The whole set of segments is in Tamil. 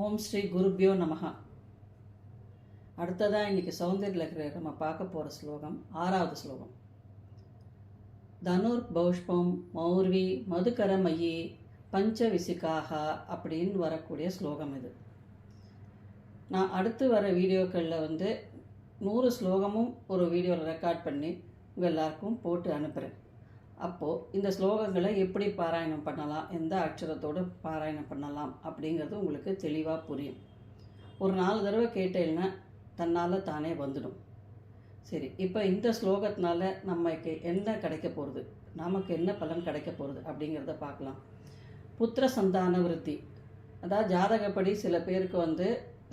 ஓம் ஸ்ரீ குருபியோ நமகா அடுத்ததாக இன்னைக்கு சௌந்தர்யில் இருக்கிற நம்ம பார்க்க போகிற ஸ்லோகம் ஆறாவது ஸ்லோகம். தனுர் பௌஷ்பம் மௌர்வி மதுகரமயி பஞ்சவிசிகாக அப்படின்னு வரக்கூடிய ஸ்லோகம் இது. நான் அடுத்து வர வீடியோக்களில் வந்து நூறு ஸ்லோகமும் ஒரு வீடியோவில் ரெக்கார்ட் பண்ணி உங்கள் எல்லாருக்கும் போட்டு அனுப்புகிறேன் அப்போது இந்த ஸ்லோகங்களை எப்படி பாராயணம் பண்ணலாம் எந்த அக்ஷரத்தோடு பாராயணம் பண்ணலாம் அப்படிங்கிறது உங்களுக்கு தெளிவாக புரியும். ஒரு நாலு தடவை கேட்டேன்னா தன்னால் தானே வந்துடும். சரி இப்போ இந்த ஸ்லோகத்தினால நமக்கு என்ன கிடைக்க போகிறது நமக்கு என்ன பலன் கிடைக்க போகிறது அப்படிங்கிறத பார்க்கலாம். புத்திர சந்தான விருத்தி. அதாவது ஜாதகப்படி சில பேருக்கு வந்து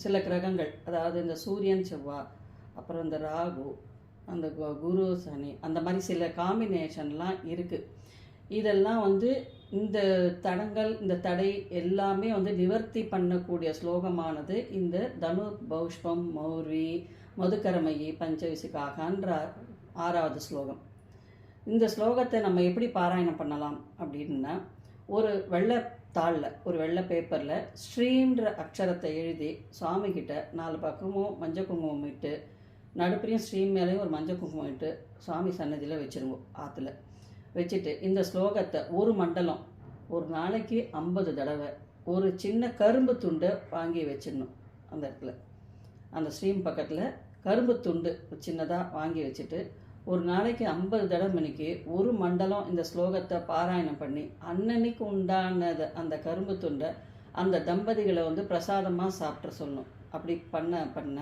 சில கிரகங்கள் அதாவது இந்த சூரியன் செவ்வாய் அப்புறம் இந்த ராகு அந்த கு- குரு சனி அந்த மாதிரி சில காம்பினேஷன்லாம் இருக்குது இதெல்லாம் வந்து இந்த தடங்கள் இந்த தடை எல்லாமே வந்து நிவர்த்தி பண்ணக்கூடிய ஸ்லோகமானது இந்த தனு பௌஷ்பம் மௌரி மதுக்கரமயி பஞ்சவிசிகாகன்ற ஆறாவது ஸ்லோகம். இந்த ஸ்லோகத்தை நம்ம எப்படி பாராயணம் பண்ணலாம் அப்படின்னா ஒரு வெள்ளை தாளில் ஒரு வெள்ளை பேப்பரில் ஸ்ரீன்ற அக்ஷரத்தை எழுதி சுவாமிகிட்ட நாலு பக்கமும் மஞ்சள் குங்குமம் இட்டு நடுப்புறையும் ஸ்ரீ மேலேயும் ஒரு மஞ்சள் குங்குமம் இட்டு சுவாமி சன்னதியில் வச்சுருவோம் ஆற்றுல வச்சுட்டு இந்த ஸ்லோகத்தை ஒரு மண்டலம் ஒரு நாளைக்கு ஐம்பது தடவை ஒரு சின்ன கரும்பு துண்டை வாங்கி வச்சிடணும் அந்த இடத்துல. அந்த ஸ்ட்ரீம் பக்கத்தில் கரும்பு துண்டு சின்னதாக வாங்கி வச்சுட்டு ஒரு நாளைக்கு ஐம்பது தடவை மணிக்கு ஒரு மண்டலம் இந்த ஸ்லோகத்தை பாராயணம் பண்ணி அன்னன்னைக்கு உண்டானது அந்த கரும்பு துண்டை அந்த தம்பதிகளை வந்து பிரசாதமாக சாப்பிட்ற சொல்லணும். அப்படி பண்ண பண்ண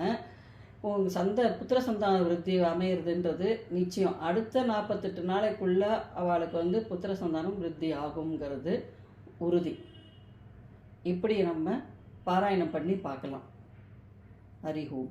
உங்கள் சந்த புத்திர சந்தான விருத்தி அமையிறதுன்றது நிச்சயம். அடுத்த நாற்பத்தெட்டு நாளைக்குள்ள அவளுக்கு வந்து புத்திர சந்தானம் விருத்தி ஆகுங்கிறது உறுதி. இப்படி நம்ம பாராயணம் பண்ணி பார்க்கலாம். ஹரி ஓம்.